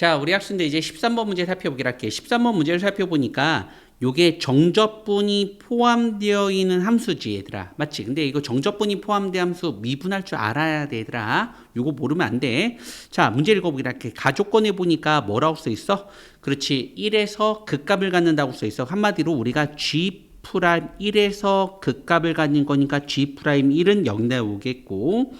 자, 우리 학생들 이제 13번 문제 살펴보기로 할게요. 13번 문제를 살펴보니까 요게 정접분이 포함되어 있는 함수지 얘들아. 맞지? 근데 이거 정접분이 포함된 함수 미분할 줄 알아야 돼 얘들아. 요거 모르면 안 돼. 자, 문제 읽어보기로 할게. 가족권에 보니까 뭐라고 써 있어? 그렇지. 1에서 극값을 갖는다고 써 있어. 한마디로 우리가 G 프라임 1에서 극값을 갖는 거니까 G 프라임 1은 0 나오겠고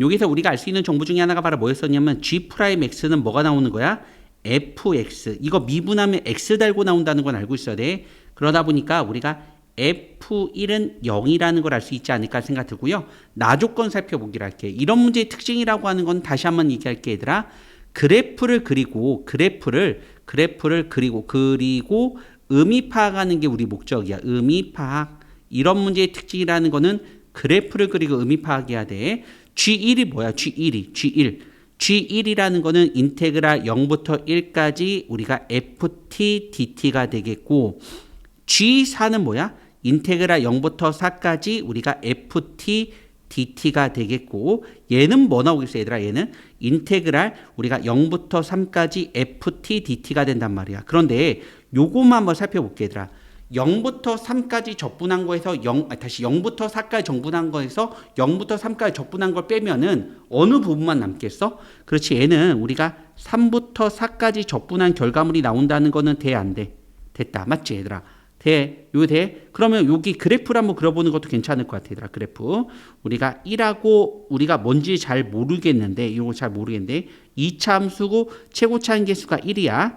여기서 우리가 알 수 있는 정보 중에 하나가 바로 뭐였었냐면 G 프라임 X는 뭐가 나오는 거야? fx 이거 미분하면 x 달고 나온다는 건 알고 있어야 돼. 그러다 보니까 우리가 f1은 0이라는 걸 알 수 있지 않을까 생각 들고요. 나 조건 살펴보기로 할게. 이런 문제의 특징이라고 하는 건 다시 한번 얘기할게 얘들아. 그래프를 그리고 그래프를 그래프를 그리고 그리고 의미 파악하는 게 우리 목적이야. 의미 파악. 이런 문제의 특징이라는 거는 그래프를 그리고 의미 파악해야 돼. G1이 뭐야? G1이 G1. G1이라는 거는 인테그랄 0부터 1까지 우리가 ft dt가 되겠고 G4는 뭐야? 인테그랄 0부터 4까지 우리가 ft dt가 되겠고 얘는 뭐 나오겠어 얘들아 얘는 인테그랄 우리가 0부터 3까지 ft dt가 된단 말이야. 그런데 요것만 한번 살펴볼게 얘들아. 0부터 3까지 적분한 거에서 0 아, 다시 0부터 4까지 적분한 거에서 0부터 3까지 적분한 걸 빼면은 어느 부분만 남겠어? 그렇지 얘는 우리가 3부터 4까지 적분한 결과물이 나온다는 거는 돼 안 돼? 됐다 맞지 얘들아? 돼? 요 돼? 그러면 여기 그래프를 한번 그려보는 것도 괜찮을 것 같아 얘들아 그래프 우리가 1하고 우리가 뭔지 잘 모르겠는데 이거 잘 모르겠는데 2차 함수고 최고차 한계수가 1이야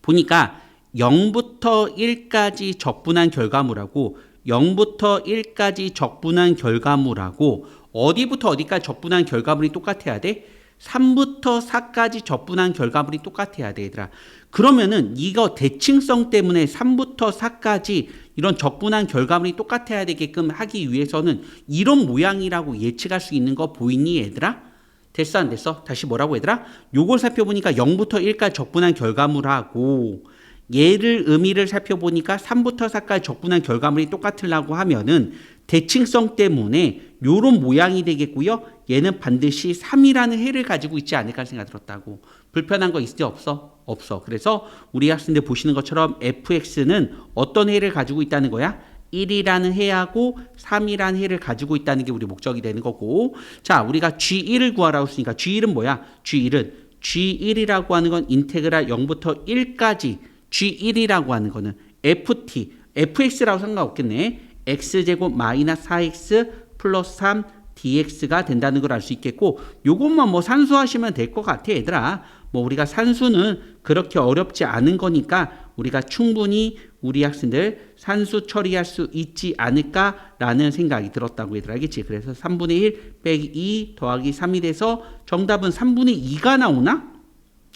보니까 0부터 1까지 적분한 결과물하고 0부터 1까지 적분한 결과물하고 어디부터 어디까지 적분한 결과물이 똑같아야 돼? 3부터 4까지 적분한 결과물이 똑같아야 돼, 얘들아. 그러면은 이거 대칭성 때문에 3부터 4까지 이런 적분한 결과물이 똑같아야 되게끔 하기 위해서는 이런 모양이라고 예측할 수 있는 거 보이니, 얘들아? 됐어, 안 됐어? 다시 뭐라고, 얘들아? 요걸 살펴보니까 0부터 1까지 적분한 결과물하고 얘를 의미를 살펴보니까 3부터 4까지 적분한 결과물이 똑같으려고 하면은 대칭성 때문에 요런 모양이 되겠고요. 얘는 반드시 3이라는 해를 가지고 있지 않을까 생각 들었다고. 불편한 거 있지 없어? 없어. 그래서 우리 학생들 보시는 것처럼 fx는 어떤 해를 가지고 있다는 거야? 1이라는 해하고 3이라는 해를 가지고 있다는 게 우리 목적이 되는 거고. 자, 우리가 g1을 구하라고 했으니까 g1은 뭐야? g1은 g1이라고 하는 건 인테그랄 0부터 1까지 G1이라고 하는 거는 FT, FX라고 상관없겠네. X제곱 마이너스 4X 플러스 3 DX가 된다는 걸 알 수 있겠고, 요것만 뭐 산수하시면 될 것 같아, 얘들아. 뭐 우리가 산수는 그렇게 어렵지 않은 거니까 우리가 충분히 우리 학생들 산수 처리할 수 있지 않을까라는 생각이 들었다고 얘들아, 알겠지? 그래서 3분의 1 빼기 2 더하기 3이 돼서 정답은 3분의 2가 나오나?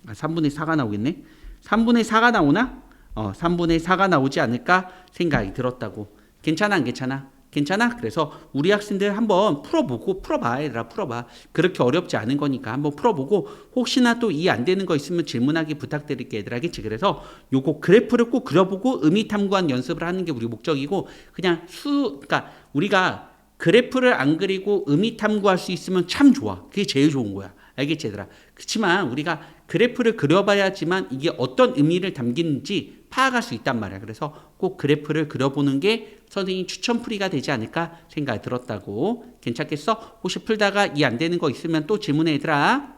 아, 3분의 4가 나오겠네. 3분의 4가 나오나? 어, 3분의 4가 나오지 않을까 생각이 들었다고. 괜찮아, 안 괜찮아? 괜찮아? 그래서 우리 학생들 한번 풀어보고, 풀어봐, 얘들아, 풀어봐. 그렇게 어렵지 않은 거니까 한번 풀어보고, 혹시나 또 이해 안 되는 거 있으면 질문하기 부탁드릴게, 얘들아, 겠지 그래서 요거 그래프를 꼭 그려보고 의미 탐구한 연습을 하는 게 우리 목적이고, 그냥 수, 그러니까 우리가 그래프를 안 그리고 의미 탐구할 수 있으면 참 좋아. 그게 제일 좋은 거야. 알겠지, 얘들아? 그렇지만 우리가 그래프를 그려봐야지만 이게 어떤 의미를 담기는지 파악할 수 있단 말이야. 그래서 꼭 그래프를 그려보는 게 선생님 추천풀이가 되지 않을까 생각이 들었다고. 괜찮겠어? 혹시 풀다가 이해 안 되는 거 있으면 또 질문해, 얘들아.